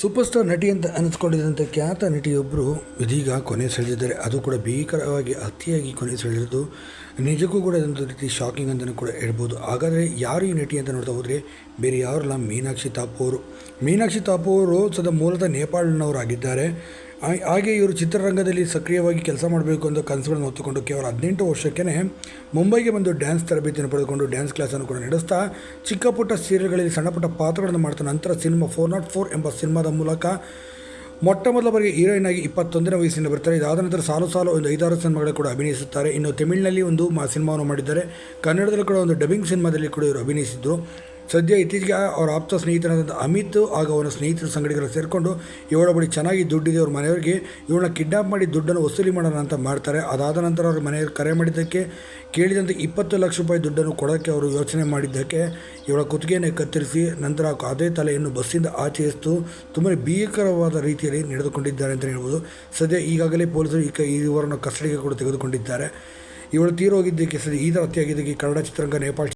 Super star ನಟಿ ಅಂತ ಅನಿಸ್ಕೊಂಡಿದ್ದಂಥ ಖ್ಯಾತ ನಟಿಯೊಬ್ಬರು ಇದೀಗ ಕೊನೆ ಸೆಳೆದಿದ್ದಾರೆ. ಅದು ಕೂಡ ಭೀಕರವಾಗಿ, ಅತಿಯಾಗಿ ಕೊನೆ ಸೆಳೆದಿರೋದು. ನಿಜಕ್ಕೂ ಕೂಡ ಇದೊಂದು ರೀತಿ ಶಾಕಿಂಗ್ ಅಂತಲೂ ಕೂಡ ಹೇಳ್ಬೋದು. ಹಾಗಾದರೆ ಯಾರು ಈ ನಟಿ ಅಂತ ನೋಡ್ತಾ ಹೋದರೆ? ಬೇರೆ ಯಾರಲ್ಲ ಮೀನಾಕ್ಷಿ ತಾಪು ಅವರು. ಮೀನಾಕ್ಷಿ ತಾಪು ಅವರು ಸದಾ ಮೂಲತಃ ನೇಪಾಳನವರಾಗಿದ್ದಾರೆ. ಹಾಗೆ ಇವರು ಚಿತ್ರರಂಗದಲ್ಲಿ ಸಕ್ರಿಯವಾಗಿ ಕೆಲಸ ಮಾಡಬೇಕು ಅಂತ ಕನಸುಗಳನ್ನು ಹೊತ್ತುಕೊಂಡು ಕೇವಲ ಹದಿನೆಂಟು ವರ್ಷಕ್ಕೇ ಮುಂಬೈಗೆ ಬಂದು ಡ್ಯಾನ್ಸ್ ತರಬೇತಿಯನ್ನು ಪಡೆದುಕೊಂಡು ಡ್ಯಾನ್ಸ್ ಕ್ಲಾಸನ್ನು ಕೂಡ ನಡೆಸ್ತಾ ಚಿಕ್ಕ ಪುಟ್ಟ ಸೀರಿಯಲ್ಗಳಲ್ಲಿ ಸಣ್ಣಪುಟ್ಟ ಪಾತ್ರಗಳನ್ನು ಮಾಡ್ತಾ ನಂತರ ಸಿನಿಮಾ ಫೋರ್ ನಾಟ್ ಫೋರ್ ಎಂಬ ಸಿನಿಮಾದ ಮೂಲಕ ಮೊಟ್ಟ ಮೊದಲ ಬಾರಿಗೆ ಹೀರೋಯಿನ್ ಆಗಿ ಇಪ್ಪತ್ತೊಂದನೇ ವಯಸ್ಸಿನಿಂದ ಬರ್ತಾರೆ. ಇದಾದ ನಂತರ ಸಾಲು ಸಾಲು ಒಂದು ಐದಾರು ಸಿನಿಮಾಗಳು ಕೂಡ ಅಭಿನಯಿಸುತ್ತಾರೆ. ಇನ್ನು ತಮಿಳಿನಲ್ಲಿ ಒಂದು ಸಿನಿಮಾವನ್ನು ಮಾಡಿದ್ದಾರೆ. ಕನ್ನಡದಲ್ಲಿ ಕೂಡ ಒಂದು ಡಬ್ಬಿಂಗ್ ಸಿನಿಮಾದಲ್ಲಿ ಕೂಡ ಇವರು ಅಭಿನಯಿಸಿದ್ರು. ಸದ್ಯ ಇತ್ತೀಚೆಗೆ, ಅವರ ಆಪ್ತ ಸ್ನೇಹಿತನಾದಂಥ ಅಮಿತ್ ಹಾಗೂ ಅವನ ಸ್ನೇಹಿತರ ಸಂಗಡಿಗರು ಸೇರಿಕೊಂಡು, ಇವಳ ಬಳಿ ಚೆನ್ನಾಗಿ ದುಡ್ಡಿದೆ ಅವ್ರ ಮನೆಯವರಿಗೆ, ಇವಳನ್ನ ಕಿಡ್ನಾಪ್ ಮಾಡಿ ದುಡ್ಡನ್ನು ವಸೂಲಿ ಮಾಡೋಣ ಅಂತ ಮಾಡ್ತಾರೆ. ಅದಾದ ನಂತರ ಅವ್ರ ಮನೆಯವ್ರು ಕರೆ ಮಾಡಿದ್ದಕ್ಕೆ, ಕೇಳಿದಂತೆ ಇಪ್ಪತ್ತು ಲಕ್ಷ ರೂಪಾಯಿ ದುಡ್ಡನ್ನು ಕೊಡೋಕ್ಕೆ ಅವರು ಯೋಚನೆ ಮಾಡಿದ್ದಕ್ಕೆ, ಇವಳ ಕುತ್ತಿಗೆಯನ್ನು ಕತ್ತರಿಸಿ, ನಂತರ ಅದೇ ತಲೆಯನ್ನು ಬಸ್ಸಿಂದ ಆಚೆ ತುಂಬಾ ತುಂಬ ಭೀಕರವಾದ ರೀತಿಯಲ್ಲಿ ನಡೆದುಕೊಂಡಿದ್ದಾರೆ ಅಂತ ಹೇಳ್ಬೋದು. ಸದ್ಯ ಈಗಾಗಲೇ ಪೊಲೀಸರು ಈ ಇವರನ್ನು ಕಸ್ಟಡಿಗೆ ಕೂಡ ತೆಗೆದುಕೊಂಡಿದ್ದಾರೆ. ಇವಳು ತೀರೋಗಿದ್ದಕ್ಕೆ ಸರಿ ಈ ಥರ ಹತ್ಯೆಯಾಗಿದ್ದಕ್ಕೆ ಕನ್ನಡ ಚಿತ್ರರಂಗ ನೇಪಾಳ